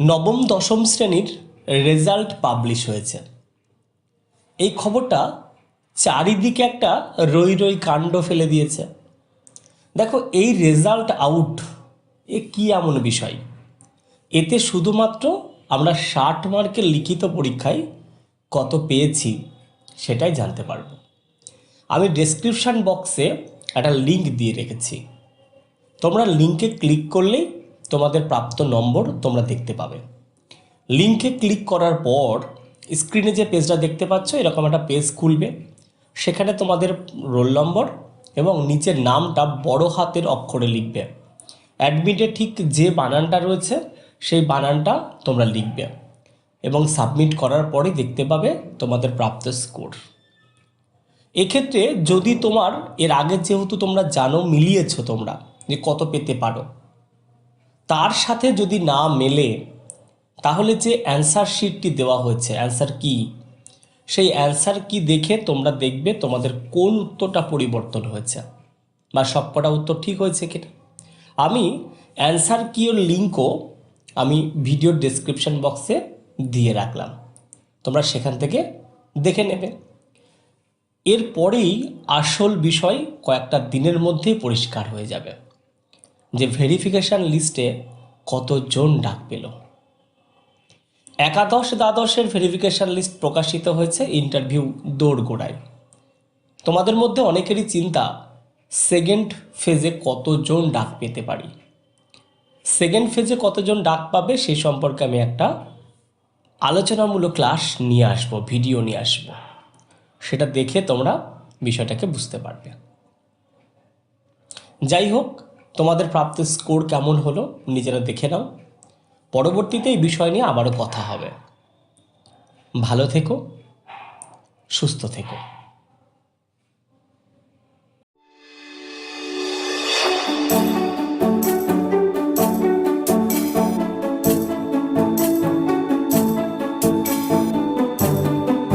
নবম দশম শ্রেণির রেজাল্ট পাবলিশ হয়েছে। এই খবরটা চারিদিকে একটা রই রই কাণ্ড ফেলে দিয়েছে। দেখো, এই রেজাল্ট আউট, এ কী এমন বিষয়? এতে শুধুমাত্র আমরা ষাট মার্কের লিখিত পরীক্ষায় কত পেয়েছি সেটাই জানতে পারব। আমি ডেসক্রিপশান বক্সে একটা লিংক দিয়ে রেখেছি। তোমরা লিঙ্কে ক্লিক করলেই তোমাদের প্রাপ্ত নম্বর তোমরা দেখতে পাবে। লিঙ্কে ক্লিক করার পর স্ক্রিনে যে পেজটা দেখতে পাচ্ছ, এরকম একটা পেজ খুলবে। সেখানে তোমাদের রোল নম্বর এবং নিচের নামটা বড় হাতের অক্ষরে লিখবে। অ্যাডমিটে ঠিক যে বানানটা রয়েছে, সেই বানানটা তোমরা লিখবে এবং সাবমিট করার পরে দেখতে পাবে তোমাদের প্রাপ্ত স্কোর এক্ষেত্রে যদি তোমার, এর আগে যেহেতু তোমরা জানো, মিলিয়েছো তোমরা যে কত পেতে পারো তার সাথে যদি না মেলে, তাহলে যে অ্যান্সার শিটটি দেওয়া হয়েছে, অ্যান্সার কি? সেই অ্যান্সার কি দেখে তোমরা দেখবে তোমাদের কোন উত্তরটা পরিবর্তন হয়েছে। বা সবকটা উত্তর ঠিক হয়েছে কিনা। আমি অ্যান্সার কিওর লিঙ্কও আমি ভিডিওর ডেসক্রিপশন বক্সে দিয়ে রাখলাম। তোমরা সেখান থেকে দেখে নেবে। এরপরেই আসল বিষয় কয়েকটা দিনের মধ্যেই পরিষ্কার হয়ে যাবে। যে ভেরিফিকেশান লিস্টে কতজন ডাক পেল। একাদশ দ্বাদশের ভেরিফিকেশান লিস্ট প্রকাশিত হয়েছে ইন্টারভিউ দৌড়গোড়ায় তোমাদের মধ্যে অনেকেরই চিন্তা সেকেন্ড ফেজে কতজন ডাক পেতে পারি? সেকেন্ড ফেজে কতজন ডাক পাবে সেই সম্পর্কে আমি একটা আলোচনামূলক ক্লাস নিয়ে আসব ভিডিও নিয়ে আসব। সেটা দেখে তোমরা বিষয়টাকে বুঝতে পারবে। যাই হোক তোমাদের প্রাপ্ত স্কোর কেমন হলো নিজেরা দেখে নাও। পরবর্তীতে এই বিষয় নিয়ে আবারও কথা হবে। ভালো থেকো, সুস্থ থেকো।